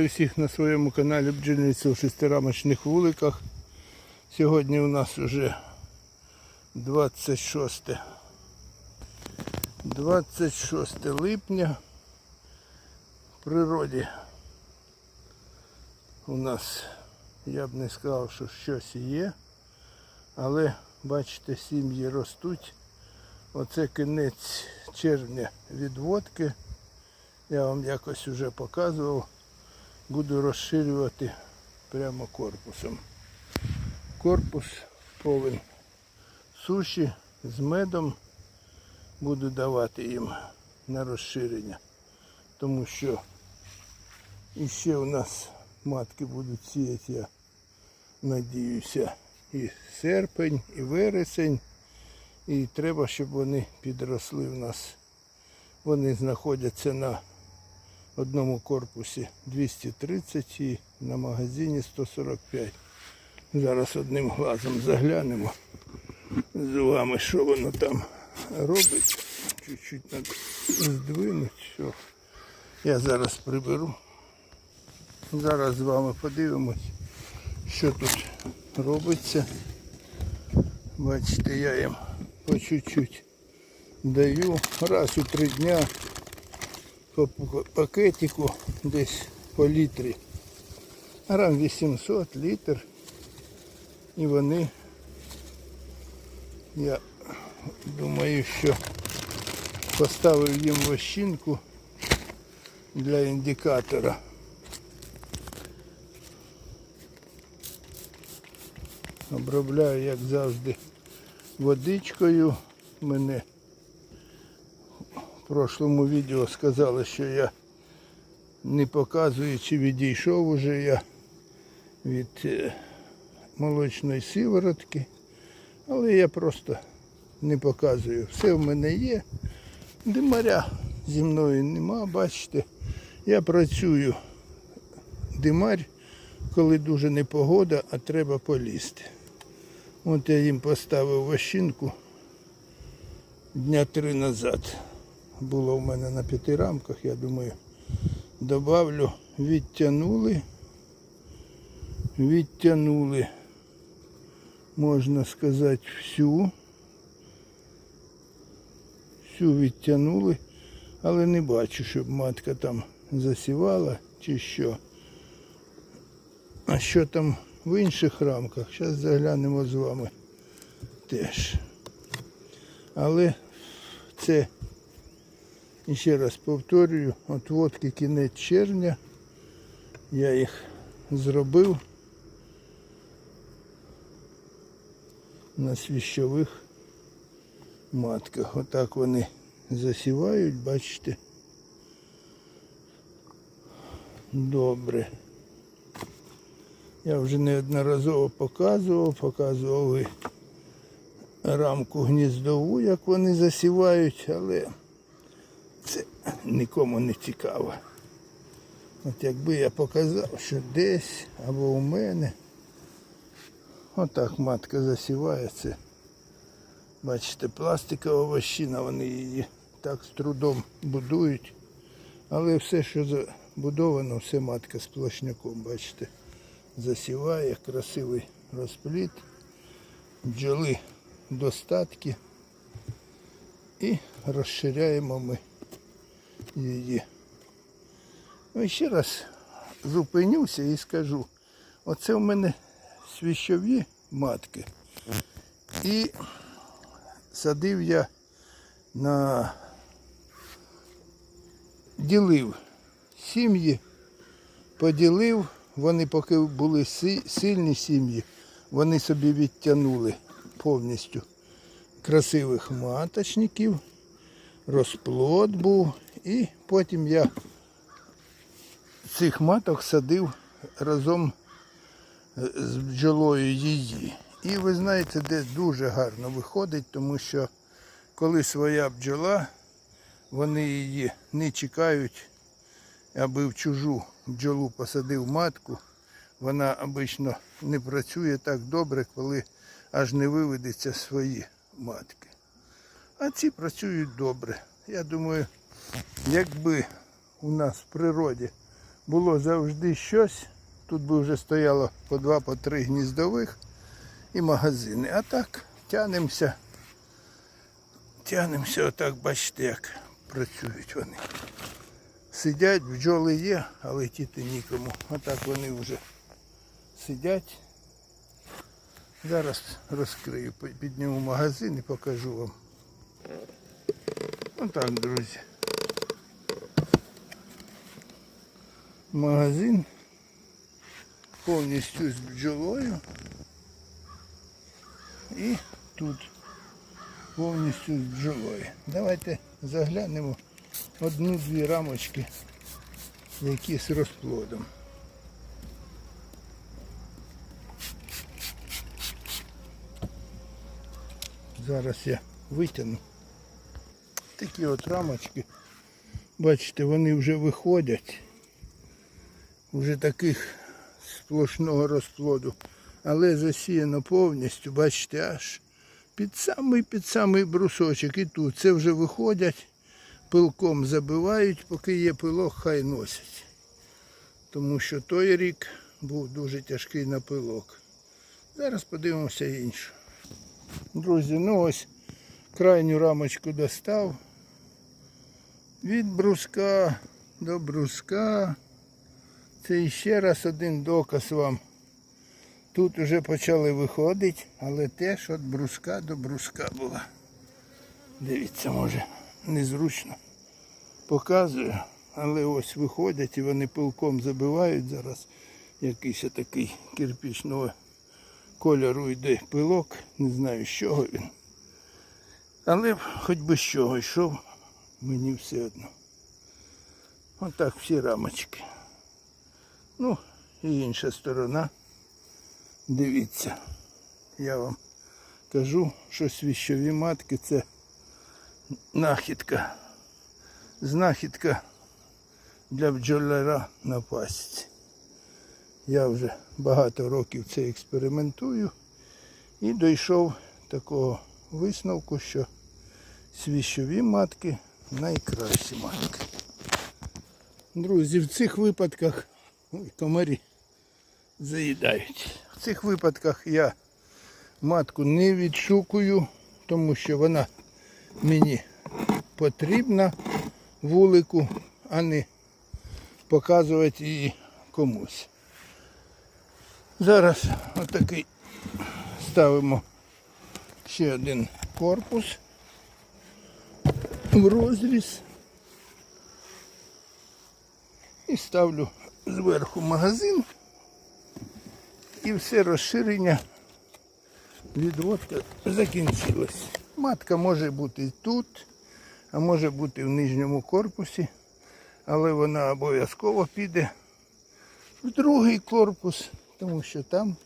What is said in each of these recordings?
Вітаю всіх на своєму каналі Бджільниця у шестирамочних вуликах. Сьогодні у нас вже 26 26 липня. В природі у нас, я б не сказав, що щось є, але бачите, сім'ї ростуть. Оце кінець червня відводки. Я вам якось вже показував. Буду розширювати прямо корпусом. Корпус повен суші з медом. Буду давати їм на розширення. Тому що іще у нас матки будуть сіяти, я надіюся, і серпень, і вересень. І треба, щоб вони підросли в нас. Вони знаходяться на одному корпусі 230 і на магазині 145. Зараз одним глазом заглянемо з вами, що воно там робить. Чуть-чуть треба здвинути. Що. Я зараз приберу. Зараз з вами подивимось, що тут робиться. Бачите, я їм по чуть-чуть даю раз у три дня по пакетику десь по літрі. Грам 800 літр. І вони, я думаю, що поставив їм вощинку для індикатора. Обробляю, як завжди, водичкою. Мене прошлому відео сказали, що я не показую, чи відійшов уже я від е, молочної сиворотки. Але я просто не показую. Все в мене є. Димаря зі мною нема, бачите. Я працюю димарь, коли дуже непогода, а треба полізти. От я їм поставив вощинку дня три назад. Було в мене на п'яти рамках, я думаю, добавлю, відтягнули, відтягнули, можна сказати, всю. Всю відтягнули, але не бачу, щоб матка там засівала чи що. А що там в інших рамках, зараз заглянемо з вами теж. Але це, ще раз повторюю, от водки кінець червня. Я їх зробив на свіщових матках. Отак вони засівають, бачите. Добре. Я вже неодноразово показував, показував і рамку гніздову, як вони засівають, але це нікому не цікаво. От якби я показав, що десь або у мене, отак матка засіває це. Бачите, пластикова вощина, вони її так з трудом будують. Але все, що забудовано, все матка з плашняком, бачите, засіває, красивий розпліт, бджоли достатки і розширяємо ми її. Ну ще раз зупинюся і скажу, оце в мене свіщові матки. І садив я на ділив сім'ї, поділив, вони поки були си- сильні сім'ї, вони собі відтягнули повністю красивих маточників, розплод був, і потім я цих маток садив разом з бджолою її. І ви знаєте, де дуже гарно виходить, тому що коли своя бджола, вони її не чекають, аби в чужу бджолу посадив матку. Вона обично не працює так добре, коли аж не виведеться свої матки. А ці працюють добре. Я думаю, якби у нас в природі було завжди щось. Тут би вже стояло по два, по три гніздових і магазини. А так тянемося. Тянемося отак, бачите, як працюють вони. Сидять, бджоли є, а летіти нікому. Отак вони вже сидять. Зараз розкрию, підніму магазин і покажу вам. Отак, друзі. Магазин повністю з бджолою. І тут повністю з бджолою. Давайте заглянемо одну-дві рамочки, які з розплодом. Зараз я витягну. Такі от рамочки. Бачите, вони вже виходять. Вже таких сплошного розплоду. Але засіяно повністю, бачите, аж під самий під самий брусочок. І тут це вже виходять, пилком забивають, поки є пилок, хай носять. Тому що той рік був дуже тяжкий на пилок. Зараз подивимося іншу. Друзі, ну ось крайню рамочку достав. Від бруска до бруска. Це ще раз один доказ вам. Тут вже почали виходити, але теж від бруска до бруска була. Дивіться, може, незручно показую, але ось виходять і вони пилком забивають зараз. Якийсь такий кирпічного кольору йде пилок, не знаю з чого він. Але хоч би з чого йшов, мені все одно. Отак всі рамочки. Ну, і інша сторона. Дивіться, я вам кажу, що свіщові матки це нахідка. Знахідка для бджоляра на пасіці. Я вже багато років це експериментую і дійшов такого висновку, що свіщові матки найкращі матки. Друзі, в цих випадках ой, комарі заїдають. В цих випадках я матку не відшукую, тому що вона мені потрібна вулику, а не показувати її комусь. Зараз отакий ставимо ще один корпус в розріз. І ставлю зверху магазин і все розширення відводка закінчилось. Матка може бути тут, а може бути в нижньому корпусі, але вона обов'язково піде в другий корпус, тому що там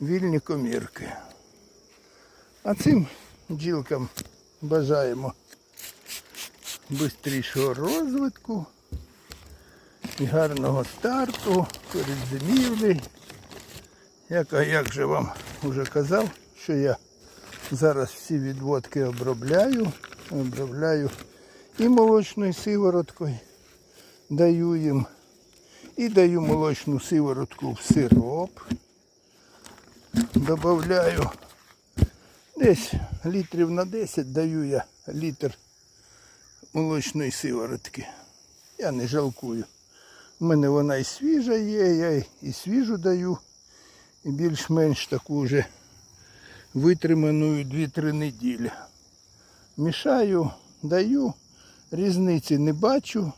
вільні комірки. А цим бджілкам бажаємо швидшого розвитку і гарного старту перед зимівлею. Як, як же вам вже казав, що я зараз всі відводки обробляю, обробляю і молочною сивороткою даю їм, і даю молочну сиворотку в сироп. Добавляю десь літрів на 10 даю я літр молочної сиворотки. Я не жалкую. У мене вона і свіжа є, я і свіжу даю, і більш-менш таку вже витриману 2-3 неділі. Мішаю, даю, різниці не бачу.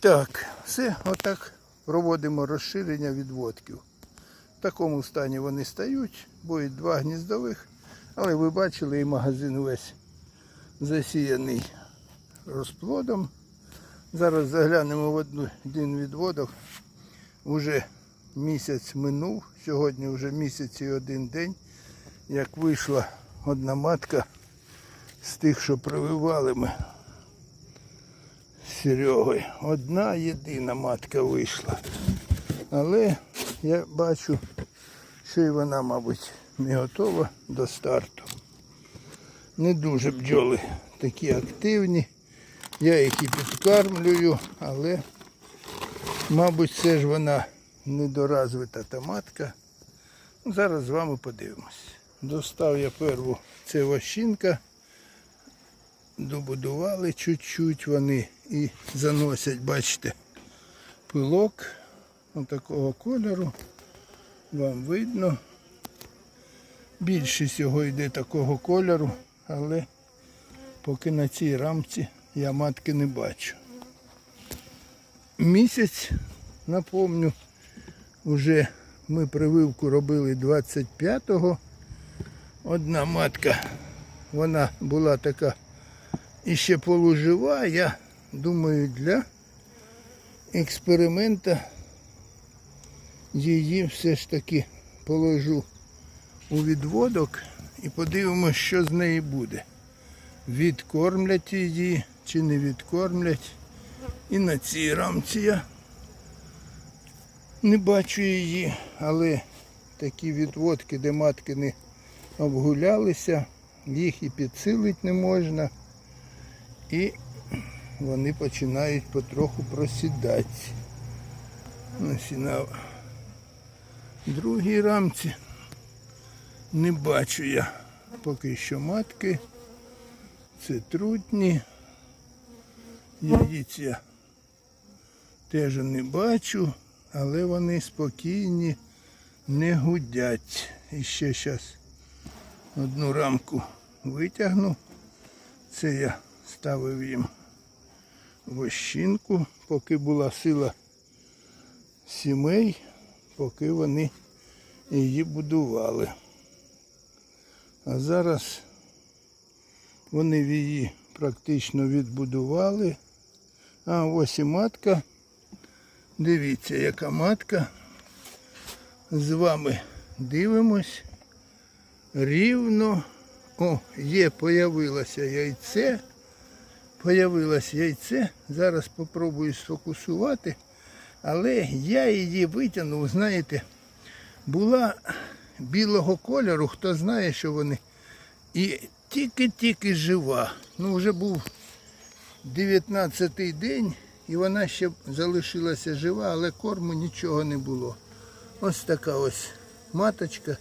Так, все, отак проводимо розширення відводків. В такому стані вони стають, будуть два гніздових, але ви бачили і магазин весь засіяний розплодом. Зараз заглянемо в одну- один відводок. Уже місяць минув, сьогодні вже місяць і один день, як вийшла одна матка з тих, що прививали ми з Серегою. Одна єдина матка вийшла. Але я бачу, що і вона, мабуть, не готова до старту. Не дуже бджоли такі активні. Я їх і підкармлюю, але Мабуть, це ж вона недоразвита та матка. Ну, Зараз з вами подивимось. Достав я перву це вощинка. Добудували чуть-чуть вони і заносять, бачите, пилок такого кольору. Вам видно. Більшість його йде такого кольору, але поки на цій рамці я матки не бачу. Місяць, напомню, вже ми прививку робили 25-го. Одна матка, вона була така іще полужива. Я думаю, для експеримента її все ж таки положу у відводок і подивимося, що з неї буде. Відкормлять її чи не відкормлять. І на цій рамці я не бачу її, але такі відводки, де матки не обгулялися, їх і підсилити не можна. І вони починають потроху просідати. Ось і на другій рамці не бачу я поки що матки. Це трутні. Яїць я теж не бачу, але вони спокійні, не гудять. І ще зараз одну рамку витягну. Це я ставив їм вощинку, поки була сила сімей, поки вони її будували. А зараз вони її практично відбудували. А ось і матка. Дивіться, яка матка. З вами дивимось. Рівно. О, є, появилося яйце. Появилось яйце. Зараз спробую сфокусувати. Але я її витягнув, знаєте, була білого кольору, хто знає, що вони. І тільки-тільки жива. Ну, вже був 19-й день, і вона ще залишилася жива, але корму нічого не було. Ось така ось маточка.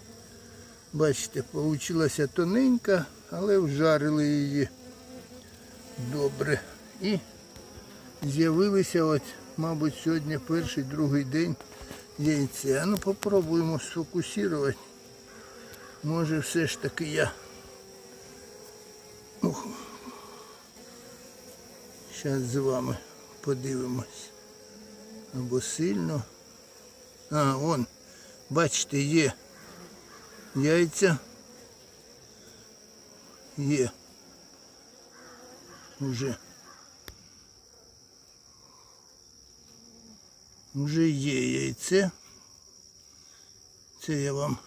Бачите, получилася тоненька, але вжарили її добре. І з'явилися от, мабуть, сьогодні перший, другий день яйця. А ну попробуємо сфокусувати. Може все ж таки я. Ух. Зараз з вами подивимось. Або сильно. А, вон, бачите, є яйця. Є. Уже. Уже є яйце. Це я вам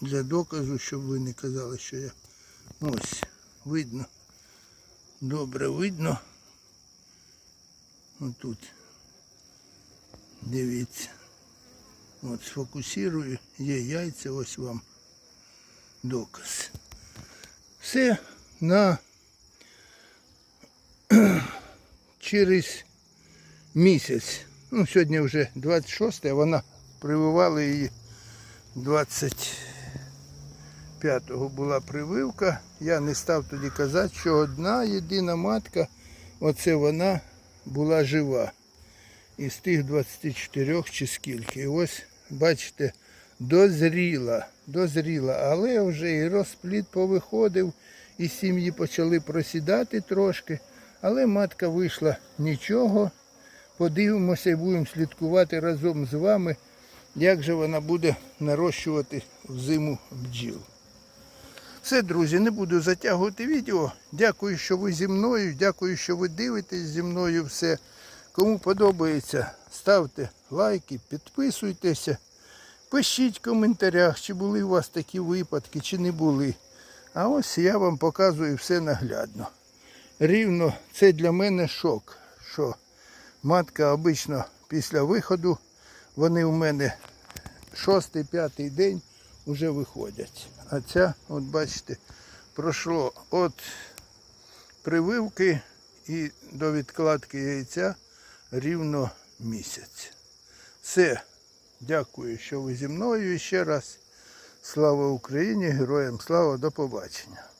для доказу, щоб ви не казали, що я ось видно. Добре видно. Отут. Дивіться. От сфокусирую, є яйця, ось вам доказ. Все на через місяць. Ну, сьогодні вже 26, а вона прививала її 25-го була прививка. Я не став тоді казати, що одна єдина матка, оце вона була жива. Із тих 24 чи скільки. І ось, бачите, дозріла, дозріла, але вже і розплід повиходив, і сім'ї почали просідати трошки. Але матка вийшла нічого. Подивимося і будемо слідкувати разом з вами, як же вона буде нарощувати взиму бджіл. Все, друзі, не буду затягувати відео. Дякую, що ви зі мною. Дякую, що ви дивитесь зі мною все. Кому подобається, ставте лайки, підписуйтеся, пишіть в коментарях, чи були у вас такі випадки, чи не були. А ось я вам показую все наглядно. Рівно це для мене шок, що матка обично після виходу, вони у мене шостий, п'ятий день вже виходять. А ця, от бачите, пройшло від прививки і до відкладки яйця рівно місяць. Все. Дякую, що ви зі мною. І ще раз слава Україні, героям слава, до побачення.